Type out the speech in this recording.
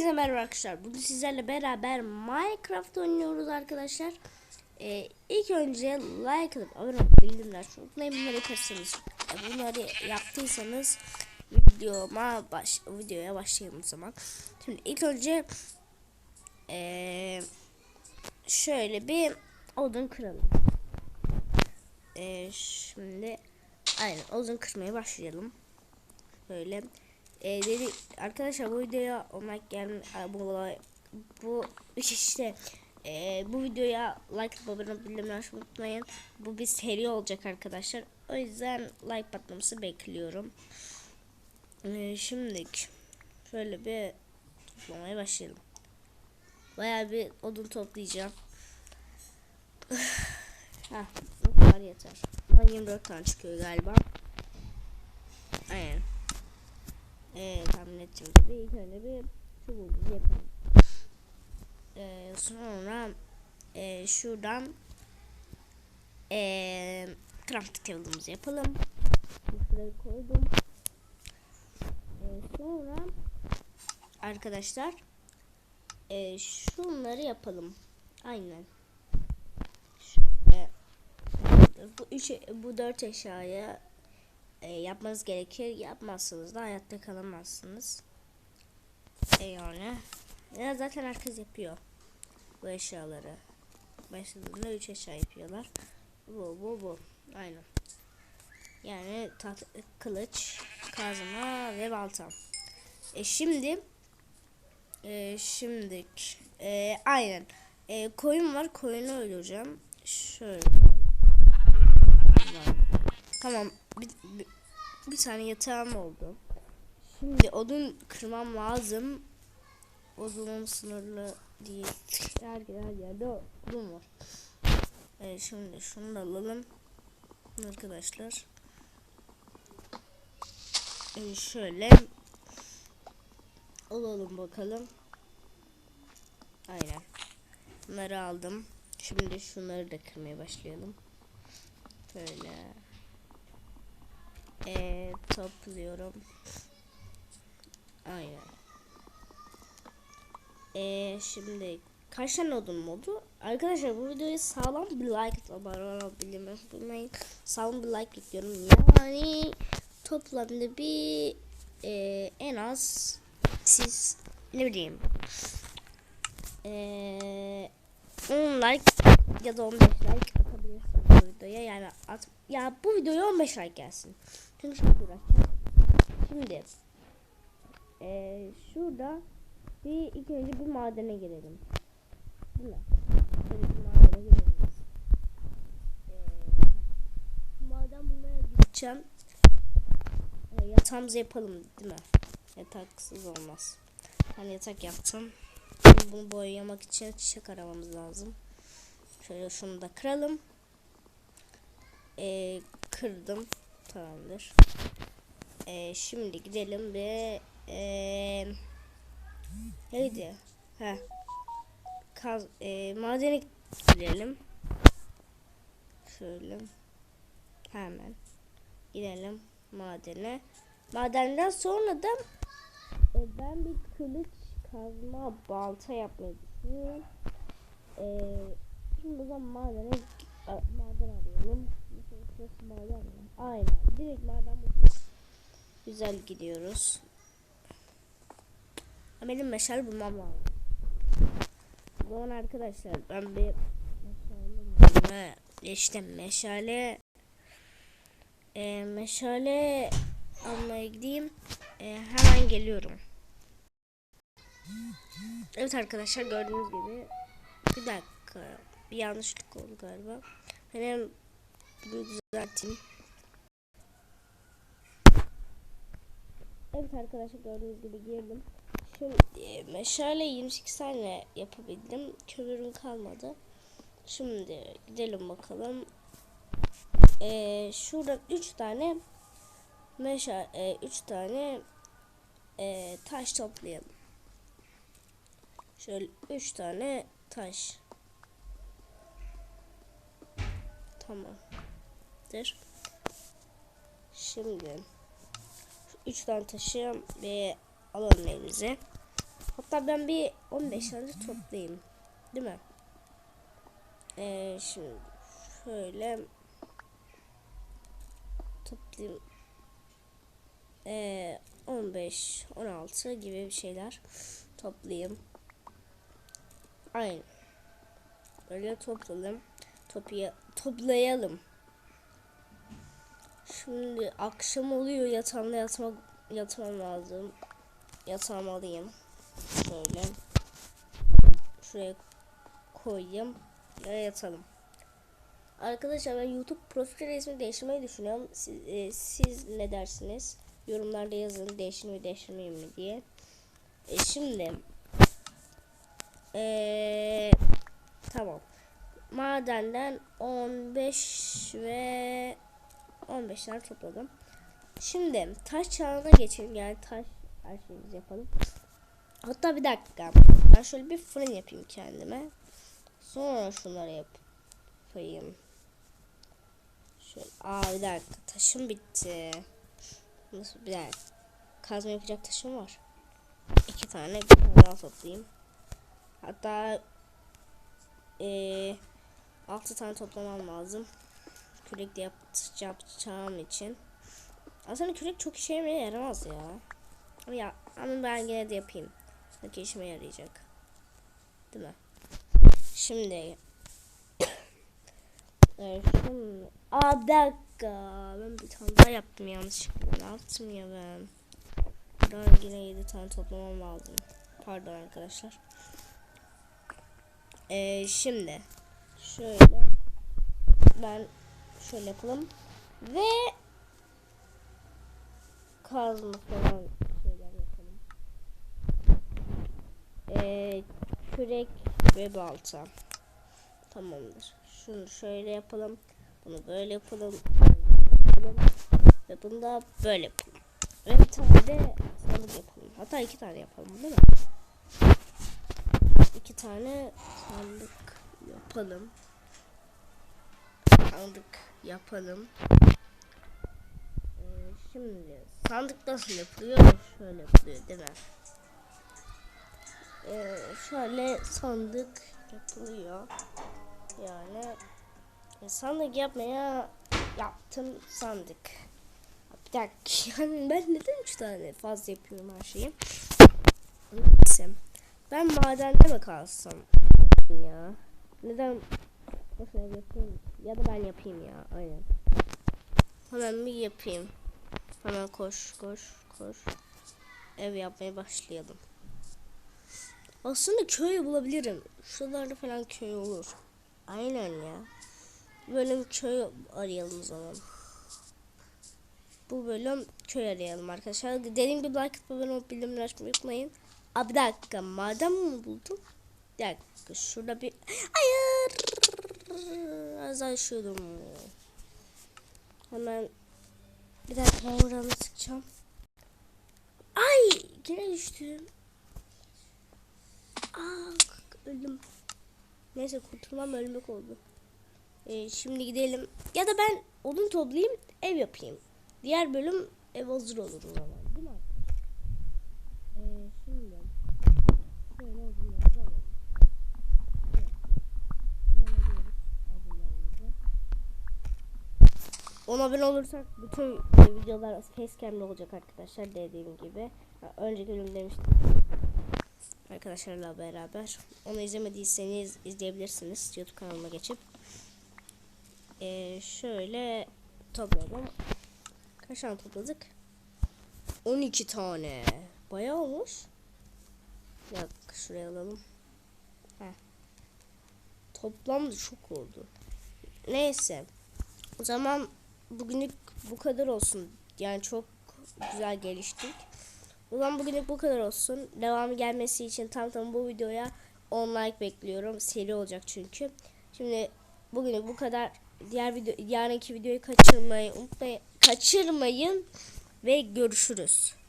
Hepinize merhaba arkadaşlar. Bugün sizlerle beraber Minecraft oynuyoruz arkadaşlar. Ee, ilk önce like atıp abone olup bildirimler unutmayın. Bunları yaparsanız, e, bunları yaptıysanız videoma baş, videoya başlayalım o zaman. Şimdi ilk önce ee, şöyle bir odun kıralım. Ee, şimdi aynen odun kırmaya başlayalım. Böyle e, dedi arkadaşlar bu videoya olmak gel bu bu işte e, bu videoya like abone bildirimleri unutmayın. Bu bir seri olacak arkadaşlar. O yüzden like patlaması bekliyorum. E, şimdi şöyle bir toplamaya başlayalım. Bayağı bir odun toplayacağım. Heh, bu kadar yeter. Ben 24 tane çıkıyor galiba. Aynen e, tahmin edeceğim gibi ilk önce bir çubuğumuzu yapalım. E, sonra e, şuradan e, crafting table'ımızı yapalım. Şuraya koydum. E, sonra arkadaşlar e, şunları yapalım. Aynen. Şöyle, bu üç bu dört eşyaya e, yapmanız gerekir. Yapmazsanız da hayatta kalamazsınız. E yani. Ya zaten herkes yapıyor bu eşyaları. Başladığında 3 eşya yapıyorlar. Bu bu bu. Aynen. Yani taht kılıç, kazma ve balta. E şimdi e, şimdi e, aynen. E, koyun var. Koyunu öldüreceğim. Şöyle. Tamam. Bir, bir, bir tane yatağım oldu. Şimdi odun kırmam lazım. Odunum sınırlı değil. Her, her yerde odun var. Evet şimdi şunu da alalım. Arkadaşlar. Evet, şöyle alalım bakalım. Aynen. Bunları aldım. Şimdi şunları da kırmaya başlayalım. Böyle e, topluyorum. Aynen. E, şimdi kaç tane odun oldu? Arkadaşlar bu videoya sağlam bir like abone bilmeyin. Sağlam bir like bekliyorum. Yani toplamda bir e, en az siz ne bileyim e, 10 like ya da 15 like atabilirsiniz videoya. Yani at, ya bu videoya 15 like gelsin. Çünkü çok uğraşacağım. Şimdi ee, şurada bir ilk önce bir madene girelim. Değil mi? Şöyle bir madene girelim. Ee, maden bulmaya gideceğim. Ee, yatağımızı yapalım değil mi? Yataksız olmaz. Ben yatak yaptım. Şimdi bunu boyamak için çiçek aramamız lazım. Şöyle şunu da kıralım. Ee, kırdım. Tamamdır. Ee, şimdi gidelim ve ee, neydi? Ha. Kaz, e, madene gidelim. Şöyle. Hemen. Gidelim madene. Madenden sonra da e, ben bir kılıç kazma balta yapmayı düşünüyorum. E, şimdi o zaman madene maden arayalım. Burası? Aynen. Direkt maden bulduk. Güzel gidiyoruz. Benim meşal bulmam lazım. O zaman arkadaşlar ben bir meşale işte meşale e, meşale almaya gideyim. E, hemen geliyorum. Evet arkadaşlar gördüğünüz gibi bir dakika bir yanlışlık oldu galiba. Benim bunu düzelteyim. Evet arkadaşlar gördüğünüz gibi girdim. Şimdi e, meşale 28 tane yapabildim. Kömürüm kalmadı. Şimdi gidelim bakalım. Ee, şurada 3 tane meşale 3 tane e, taş toplayalım. Şöyle 3 tane taş. Tamam demektir. Şimdi üç tane taşı ve alalım elimize. Hatta ben bir 15 tane toplayayım. Değil mi? Ee, şimdi şöyle toplayayım. Ee, 15, 16 gibi bir şeyler toplayayım. Aynen. Böyle toplayalım. Topya, toplayalım. Şimdi akşam oluyor yatağımda yatmak yatmam lazım. Yatağım alayım. Şöyle. Şuraya koyayım. Ve yatalım. Arkadaşlar ben YouTube profil resmi değiştirmeyi düşünüyorum. Siz, e, siz ne dersiniz? Yorumlarda yazın değişir mi değiştirmeyeyim mi diye. E, şimdi e, tamam madenden 15 ve 15 tane topladım. Şimdi taş çağına geçelim. Yani taş her şeyimizi yapalım. Hatta bir dakika. Ben şöyle bir fırın yapayım kendime. Sonra şunları yapayım. Şöyle. Aa bir dakika. Taşım bitti. Nasıl bir dakika. Kazma yapacak taşım var. İki tane. Bir daha toplayayım. Hatta eee 6 tane toplamam lazım. Kürek de yapacağım için. Aslında kürek çok işe yaramaz ya. Ama ya ama ben yine de yapayım. Belki işime yarayacak. Değil mi? Şimdi ee, Şimdi Aa dakika ben bir tane daha yaptım yanlışlıkla. Ne yaptım ya ben? Buradan yine 7 tane toplamam lazım. Pardon arkadaşlar. Ee, şimdi şöyle ben şöyle yapalım ve kazma falan şeyler yapalım. Ee, kürek ve balta. Tamamdır. Şunu şöyle yapalım. Bunu böyle yapalım. Böyle yapalım. Ve bunu da böyle yapalım. Ve bir tane de sandık yapalım. Hatta iki tane yapalım değil mi? İki tane sandık yapalım. Sandık yapalım. Ee, şimdi sandık nasıl yapılıyor? Şöyle yapılıyor değil mi? Ee, şöyle sandık yapılıyor. Yani e, sandık yapmaya yaptım sandık. Bir dakika yani ben neden üç tane fazla yapıyorum her şeyi? Neyse. Ben madende mi kalsam? Ya. Neden nasıl yapayım? Ya da ben yapayım ya. Aynen. Hemen bir yapayım. Hemen koş koş koş. Ev yapmaya başlayalım. Aslında köy bulabilirim. Şuralarda falan köy olur. Aynen ya. Bölüm köy arayalım o zaman. Bu bölüm köy arayalım arkadaşlar. Dediğim gibi like olup bildirimleri açmayı unutmayın. Aa, bir dakika madem mi buldum? Bir dakika şurada bir... Hayır. Az daha düşüyordum. Hemen bir dakika buramı sıkacağım. Ay yine düştüm. Aa öldüm. Neyse kurtulmam ölmek oldu. Ee, şimdi gidelim. Ya da ben odun toplayayım ev yapayım. Diğer bölüm ev hazır olur o zaman. 10 abone olursak bütün videolar facecam'le olacak arkadaşlar dediğim gibi. Önceki bölüm demiştim. Arkadaşlarla beraber. Onu izlemediyseniz izleyebilirsiniz YouTube kanalıma geçip. Ee, şöyle toplayalım. Kaç tane topladık? 12 tane. Bayağı olmuş. Bir şuraya alalım. Heh. Toplam da çok oldu. Neyse. O zaman bugünlük bu kadar olsun. Yani çok güzel geliştik. O zaman bugünlük bu kadar olsun. Devamı gelmesi için tam tam bu videoya 10 like bekliyorum. Seri olacak çünkü. Şimdi bugünlük bu kadar. Diğer video yarınki videoyu kaçırmayı unutmayın. Kaçırmayın ve görüşürüz.